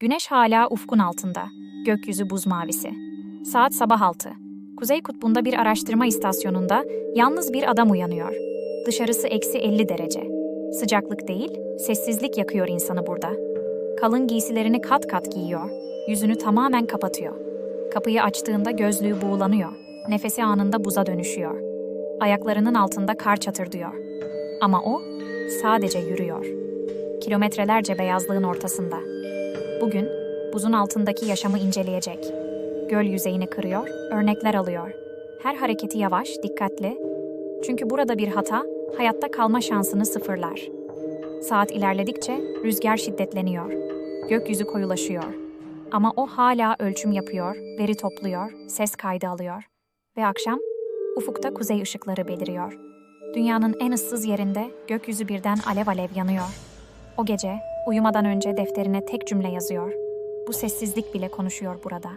Güneş hala ufkun altında. Gökyüzü buz mavisi. Saat sabah altı. Kuzey kutbunda bir araştırma istasyonunda yalnız bir adam uyanıyor. Dışarısı eksi 50 derece. Sıcaklık değil, sessizlik yakıyor insanı burada. Kalın giysilerini kat kat giyiyor. Yüzünü tamamen kapatıyor. Kapıyı açtığında gözlüğü buğulanıyor. Nefesi anında buza dönüşüyor. Ayaklarının altında kar çatırdıyor. Ama o sadece yürüyor. Kilometrelerce beyazlığın ortasında. Bugün buzun altındaki yaşamı inceleyecek. Göl yüzeyini kırıyor, örnekler alıyor. Her hareketi yavaş, dikkatli. Çünkü burada bir hata hayatta kalma şansını sıfırlar. Saat ilerledikçe rüzgar şiddetleniyor. Gökyüzü koyulaşıyor. Ama o hala ölçüm yapıyor, veri topluyor, ses kaydı alıyor. Ve akşam ufukta kuzey ışıkları beliriyor. Dünyanın en ıssız yerinde gökyüzü birden alev alev yanıyor. O gece uyumadan önce defterine tek cümle yazıyor. Bu sessizlik bile konuşuyor burada.